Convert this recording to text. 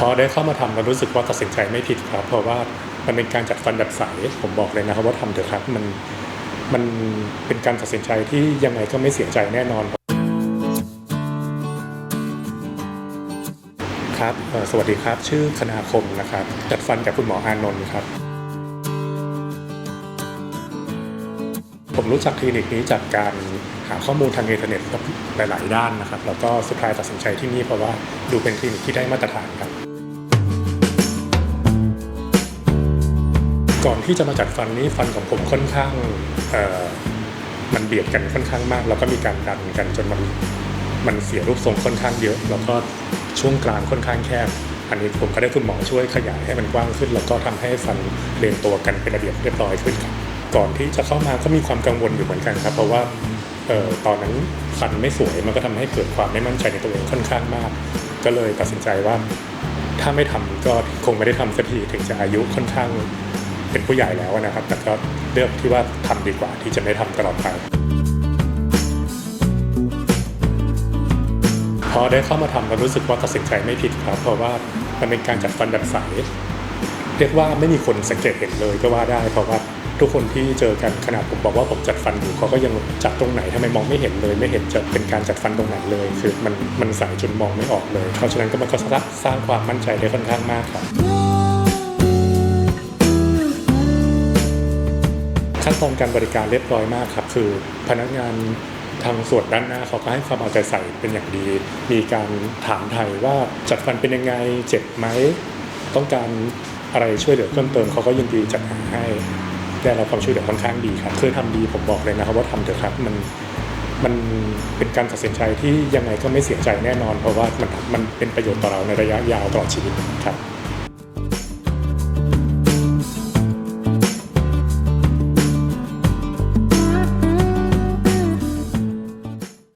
พอได้เข้ามาทำแล้วรู้สึกว่าตัดสินใจไม่ผิดครับ เพราะว่ามันเป็นการจัดฟันแบบใสผมบอกเลยนะครับว่าทำเถอะครับมันมันเป็นการตัดสินใจที่ยังไงก็ไม่เสียใจแน่นอน ครับสวัสดีครับ ชื่อคณาคมนะครับ จัดฟันกับคุณหมออานนท์ครับ ผมรู้จักคลินิกนี้จากการ หาข้อมูลทางอินเทอร์เน็ตกับหลาย ๆ ด้านนะครับ แล้วก็สุดท้ายตัดสินใจที่นี่เพราะว่าดูเป็นคลินิกที่ได้มาตรฐานครับ ก่อนที่จะมาจัดฟันนี้ฟันของผมค่อนข้างมันเบียดกันค่อนข้างมาก แล้วก็มีการดันกันจนมันมันเสียรูปทรงค่อนข้างเยอะ แล้วก็ช่วงกลางค่อนข้างแคบอันนี้ผมก็ได้คุณหมอช่วยขยายให้มันกว้างขึ้น แล้วก็ทำให้ฟันเรียงตัวกันเป็นระเบียบเรียบร้อยขึ้นครับก่อนที่จะเข้ามาก็มีความกังวลอยู่เหมือนกันครับ เพราะว่า ออตอนนั้นฟันไม่สวยมันก็ทำให้เกิดความไม่มั่นใจในตัวเองค่อนข้างมาก ก็เลยตัดสินใจว่า ถ้าไม่ทำก็คงไม่ได้ทำสักทีถึงจะอายุค่อนข้างเป็นผู้ใหญ่แล้วนะครับ แต่ก็เลือกที่ว่าทำดีกว่าที่จะไม่ทำตลอดไปพอได้เข้ามาทำแล้วรู้สึกว่าตัดสินใจไม่ผิดครับ เพราะว่ามันเป็นการจัดฟันแบบใสเรียกว่าไม่มีคนสังเกตเห็นเลยก็ว่าได้เพราะว่า ทุกคนที่เจอกันขนาดผมบอกว่าผมจัดฟันอยู่เขาก็ยังจัดตรงไหนทำไมมองไม่เห็นเลย ไม่เห็นจะเป็นการจัดฟันตรงไหนเลย คือมันมันใสจนมองไม่ออกเลย เพราะฉะนั้นก็มันก็สร้างความมั่นใจได้ค่อนข้างมากครับขั้นตอนการบริการเรียบร้อยมากครับ คือพนักงานทางส่วนด้านหน้าเขาก็ให้ความเอาใจใส่เป็นอย่างดี มีการถามไทยว่าจัดฟันเป็นยังไงเจ็บไหม ต้องการอะไรช่วยเหลือเพิ่มเติมเขาก็ยินดีจัดหาให้ ได้รับความช่วยเหลือค่อนข้างดีครับเคยทำดีผมบอกเลยนะครับว่าทำเถอะครับมันมันเป็นการตัดสินใจที่ยังไงก็ไม่เสียใจแน่นอน เพราะว่ามันมันเป็นประโยชน์ต่อเราในระยะยาวตลอดชีวิตครับ